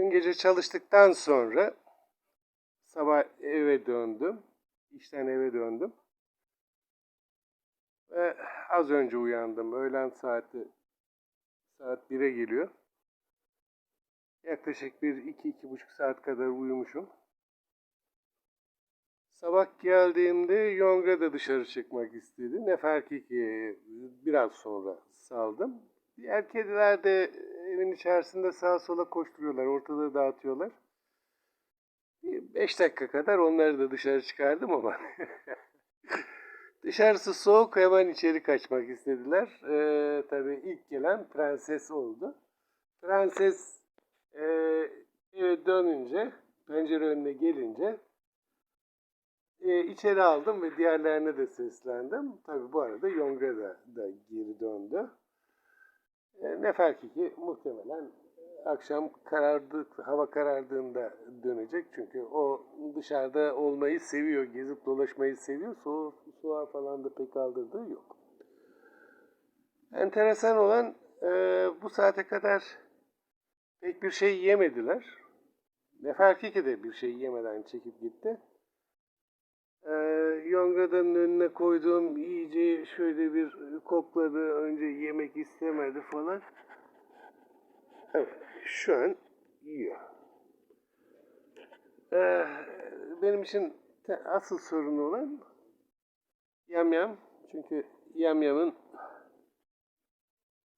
Bütün gece çalıştıktan sonra sabah eve döndüm. İşten eve döndüm. Ve az önce uyandım. Öğlen saati saat 1'e geliyor. Yaklaşık bir iki, iki buçuk saat kadar uyumuşum. Sabah geldiğimde Yonga da dışarı çıkmak istedi. Ne fark ki biraz sonra saldım. Diğer kediler de evin içerisinde sağa sola koşturuyorlar, ortalığı dağıtıyorlar. Beş dakika kadar onları da dışarı çıkardım ama dışarısı soğuk hemen içeri kaçmak istediler. Ee, tabii ilk gelen prenses oldu. Prenses e, eve dönünce, pencere önüne gelince e, içeri aldım ve diğerlerine de seslendim. Tabii bu arada Yonga da, da geri döndü. E, ne fark ki muhtemelen akşam karardı, hava karardığında dönecek. Çünkü o dışarıda olmayı seviyor, gezip dolaşmayı seviyor. Soğuk, soğuğa falan da pek aldırdığı yok. Enteresan olan e, bu saate kadar pek bir şey yemediler. Ne fark ki de bir şey yemeden çekip gitti. Yonga'danın önüne koyduğum iyice şöyle bir kokladı. Önce yemek istemedi falan. Evet, şu an yiyor. Ee, benim için asıl sorun olan yamyam. Çünkü yamyamın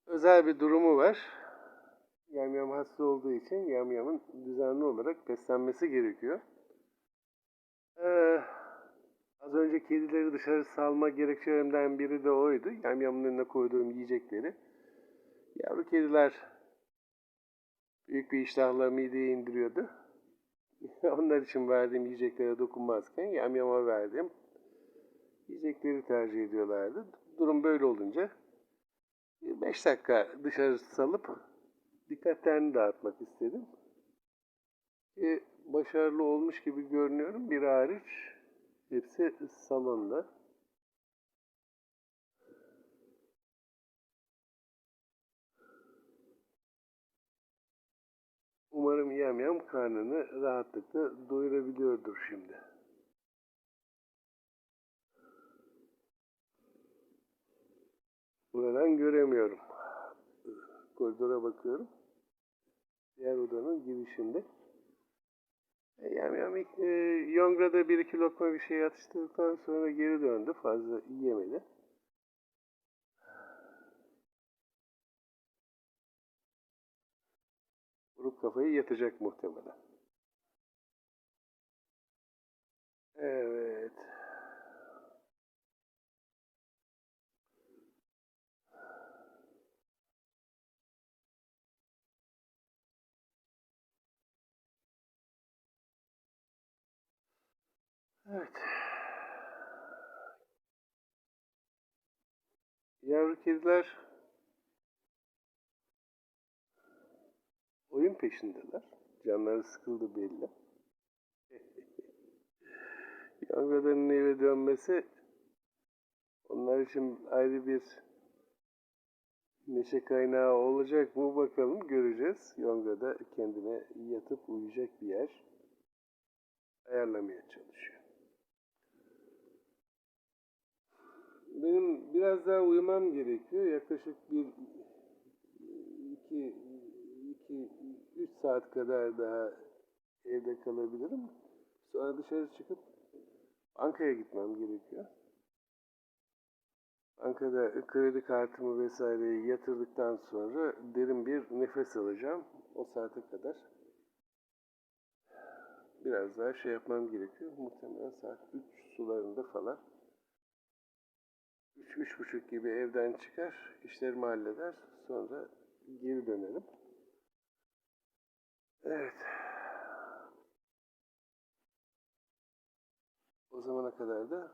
özel bir durumu var. Yamyam hasta olduğu için yamyamın düzenli olarak beslenmesi gerekiyor. Ee, Az önce kedileri dışarı salma gerekçelerimden biri de oydu. Yamyamın önüne koyduğum yiyecekleri. Yavru kediler büyük bir iştahla mideye indiriyordu. Onlar için verdiğim yiyeceklere dokunmazken yamyama verdiğim yiyecekleri tercih ediyorlardı. Durum böyle olunca 5 dakika dışarı salıp dikkatlerini dağıtmak istedim. E, başarılı olmuş gibi görünüyorum. Bir hariç Hepsi salonda. Umarım yam yam karnını rahatlıkla doyurabiliyordur şimdi. Buradan göremiyorum. Koridora bakıyorum. Diğer odanın girişinde. E, Yani, yani e, Yongra'da bir iki lokma bir şey atıştırdıktan sonra geri döndü. Fazla yiyemedi. Vurup kafayı yatacak muhtemelen. Evet. Evet. Yavru kediler oyun peşindeler. Canları sıkıldı belli. Yavruların eve dönmesi onlar için ayrı bir neşe kaynağı olacak mı bakalım göreceğiz. Yonga da kendine yatıp uyuyacak bir yer ayarlamaya çalışıyor. Biraz daha uyumam gerekiyor. Yaklaşık bir iki, iki, üç saat kadar daha evde kalabilirim. Sonra dışarı çıkıp bankaya gitmem gerekiyor. Bankada kredi kartımı vesaireyi yatırdıktan sonra derin bir nefes alacağım. O saate kadar biraz daha şey yapmam gerekiyor. Muhtemelen saat 3 sularında falan. 3 üç buçuk gibi evden çıkar, işlerimi halleder, sonra geri dönerim. Evet. O zamana kadar da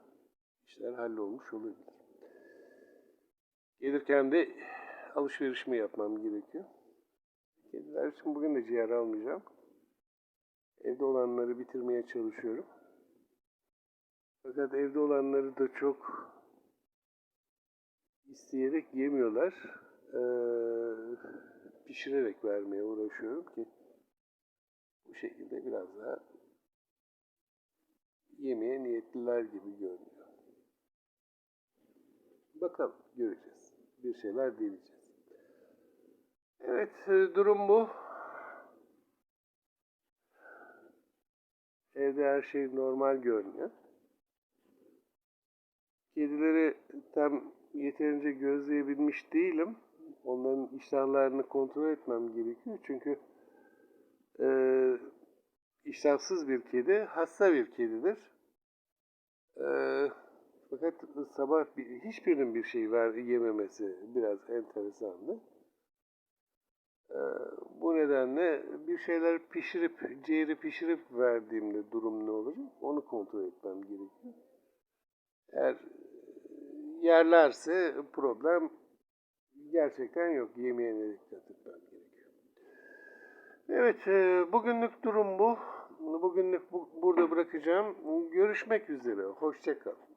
işler hallolmuş olabilir. Gelirken de alışverişimi yapmam gerekiyor. Kediler için bugün de ciğer almayacağım. Evde olanları bitirmeye çalışıyorum. Fakat evde olanları da çok isteyerek yemiyorlar. Ee, pişirerek vermeye uğraşıyorum ki bu şekilde biraz daha yemeye niyetliler gibi görünüyor. Bakalım göreceğiz. Bir şeyler deneyeceğiz. Evet e, durum bu. Evde her şey normal görünüyor. Kedileri tam yeterince gözleyebilmiş değilim. Onların iştahlarını kontrol etmem gerekiyor. Çünkü e, iştahsız bir kedi hasta bir kedidir. E, fakat sabah bir, hiçbirinin bir şey ver, yememesi biraz enteresandı. E, bu nedenle bir şeyler pişirip, ciğeri pişirip verdiğimde durum ne olur? Onu kontrol etmem gerekiyor. Eğer yerlerse problem gerçekten yok. Yemeğine dikkat etmem gerekiyor. Evet, e, bugünlük durum bu. Bugünlük bu, burada bırakacağım. Görüşmek üzere. Hoşçakalın.